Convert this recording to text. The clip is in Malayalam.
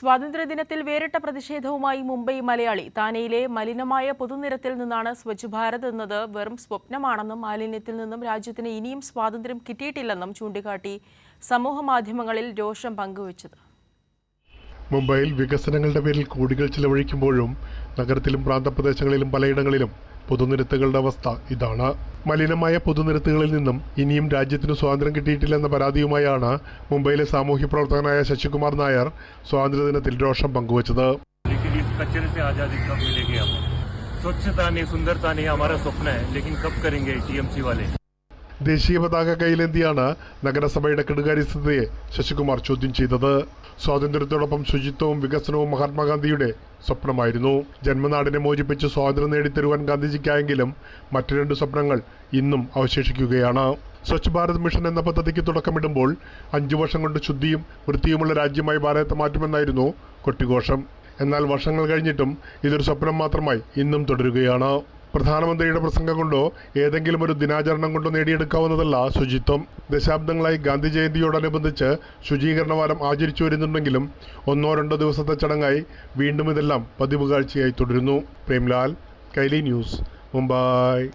സ്വാതന്ത്ര്യദിനത്തിൽ വേറിട്ട പ്രതിഷേധവുമായി മുംബൈ മലയാളി താനെയിലെ മലിനമായ പൊതുനിരത്തിൽ നിന്നാണ് സ്വച്ഛ് ഭാരത് എന്നത് വെറും സ്വപ്നമാണെന്നും മാലിന്യത്തിൽ നിന്നും രാജ്യത്തിന് ഇനിയും സ്വാതന്ത്ര്യം കിട്ടിയിട്ടില്ലെന്നും ചൂണ്ടിക്കാട്ടി സമൂഹ മാധ്യമങ്ങളിൽ രോഷം പങ്കുവച്ചത്. മുംബൈയിൽ വികസനങ്ങളുടെ പേരിൽ കോടികൾ ചിലവഴിക്കുമ്പോഴും നഗരത്തിലും പ്രാന്തപ്രദേശങ്ങളിലും പലയിടങ്ങളിലും പൊതുനിരത്തുകളുടെ അവസ്ഥ ഇതാണ് മലിനമായ പൊതുനിരത്തുകളിൽ നിന്നും ഇനിയും രാജ്യത്തിന് സ്വാതന്ത്ര്യം കിട്ടിയിട്ടില്ലെന്ന പരാതിയുമായാണ് മുംബൈയിലെ സാമൂഹ്യ പ്രവർത്തകനായ ശശികുമാർ നായർ സ്വാതന്ത്ര്യദിനത്തിൽ രോഷം പങ്കുവച്ചത് लेकिन इस कचरे से आज़ादी कब मिलेगी हमें स्वच्छता नहीं सुंदरता नहीं हमारा स्वप्न है लेकिन कब करेंगे टीएमसी वाले ദേശീയ പതാക കയ്യിലെന്തിയാണ് നഗരസഭയുടെ കെടുകാര്യസ്ഥതയെ ശശികുമാർ ചോദ്യം ചെയ്തത്? സ്വാതന്ത്ര്യത്തോടൊപ്പം ശുചിത്വവും വികസനവും മഹാത്മാഗാന്ധിയുടെ സ്വപ്നമായിരുന്നു. ജന്മനാടിനെ മോചിപ്പിച്ച് സ്വാതന്ത്ര്യം നേടിത്തരുവാൻ ഗാന്ധിജിക്കായെങ്കിലും മറ്റു രണ്ട് സ്വപ്നങ്ങൾ ഇന്നും അവശേഷിക്കുകയാണ്. സ്വച്ഛ് ഭാരത് മിഷൻ എന്ന പദ്ധതിക്ക് തുടക്കമിടുമ്പോൾ അഞ്ചു വർഷം കൊണ്ട് ശുദ്ധിയും വൃത്തിയുമുള്ള രാജ്യമായി ഭാരതത്തെ മാറ്റുമെന്നായിരുന്നു കൊട്ടിഘോഷം. എന്നാൽ വർഷങ്ങൾ കഴിഞ്ഞിട്ടും ഇതൊരു സ്വപ്നം മാത്രമായി ഇന്നും തുടരുകയാണ്. പ്രധാനമന്ത്രിയുടെ പ്രസംഗം കൊണ്ടോ ഏതെങ്കിലും ഒരു ദിനാചരണം കൊണ്ടോ നേടിയെടുക്കാവുന്നതല്ല ശുചിത്വം. ദശാബ്ദങ്ങളായി ഗാന്ധി ജയന്തിയോടനുബന്ധിച്ച് ശുചീകരണ വാരം ആചരിച്ചു വരുന്നുണ്ടെങ്കിലും ഒന്നോ രണ്ടോ ദിവസത്തെ ചടങ്ങായി വീണ്ടും ഇതെല്ലാം പതിവ് കാഴ്ചയായി തുടരുന്നു. പ്രേംലാൽ കൈലി ന്യൂസ് മുംബൈ.